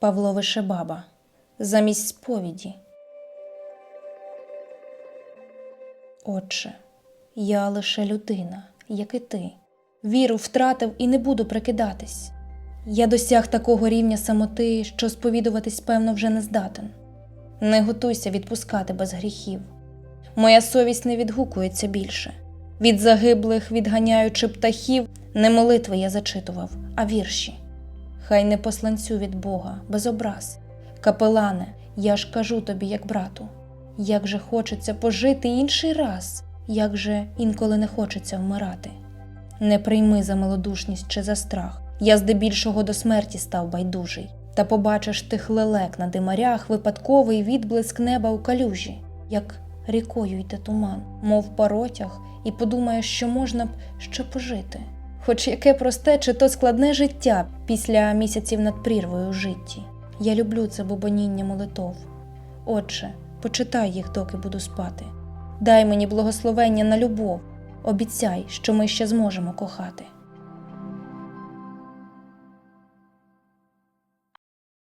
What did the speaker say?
Павло Вишебаба замість сповіді. Отче, я лише людина, як і ти. Віру втратив і не буду прикидатись. Я досяг такого рівня самоти, що сповідуватись, певно, вже не здатен. Не готуйся відпускати без гріхів. Моя совість не відгукується більше. Від загиблих, відганяючи птахів, не молитви я зачитував, а вірші. Хай не посланцю від Бога, без образ. Капелане, я ж кажу тобі, як брату, як же хочеться пожити інший раз, як же інколи не хочеться вмирати. Не прийми за малодушність чи за страх. Я здебільшого до смерті став байдужий. Та побачиш тих лелек на димарях випадковий відблиск неба у калюжі, як рікою йде туман, мов паротяг, і подумаєш, що можна б ще пожити. Хоч яке просте чи то складне життя після місяців над прірвою у житті. Я люблю це бубоніння молитов. Отче, почитай їх, доки буду спати. Дай мені благословення на любов, обіцяй, що ми ще зможемо кохати.